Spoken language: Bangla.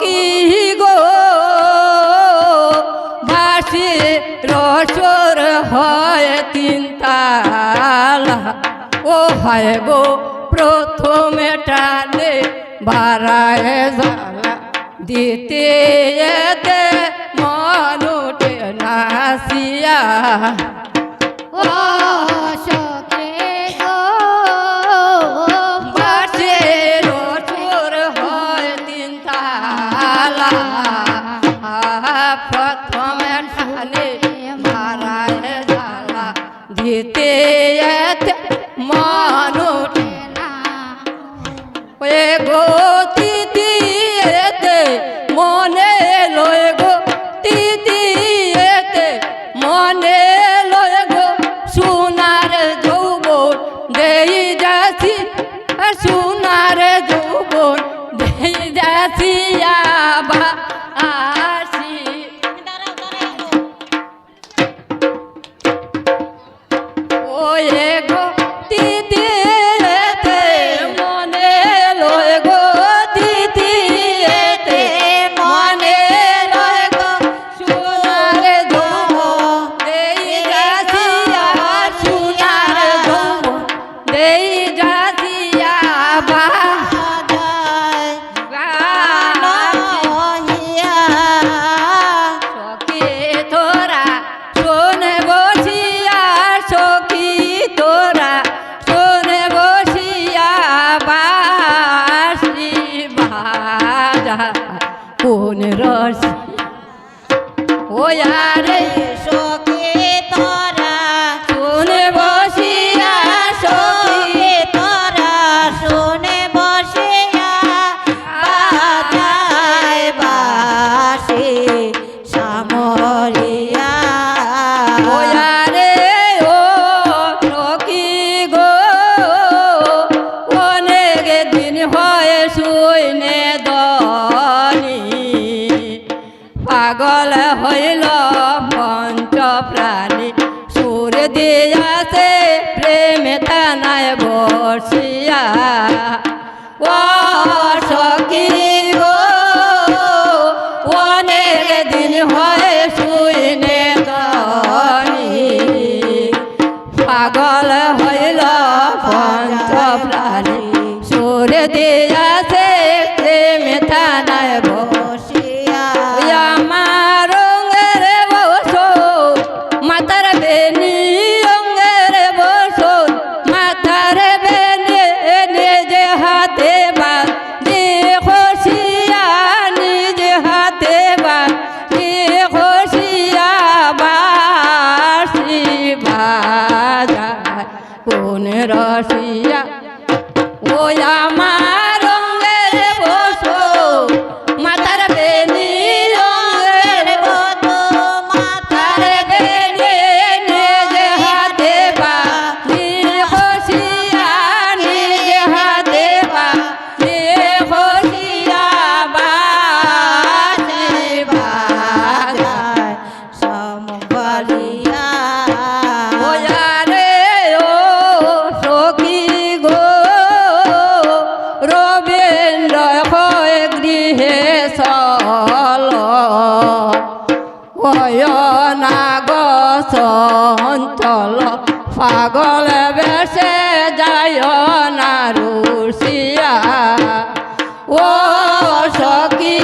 কি গো? ভাসি রসর হয় তিন তালা ও হয় গো, প্রথমে টানে বাড়ায় জালা দিতে মনুটে নাসিয়া I Apa ওরে পাগল হইল পঞ্চ প্রাণী। সুর দিয়াছে প্রেমে তানায় বসিয়া ও নাগ চঞ্চল পাগল বেশে যায় না রুশিয়া। ও সখী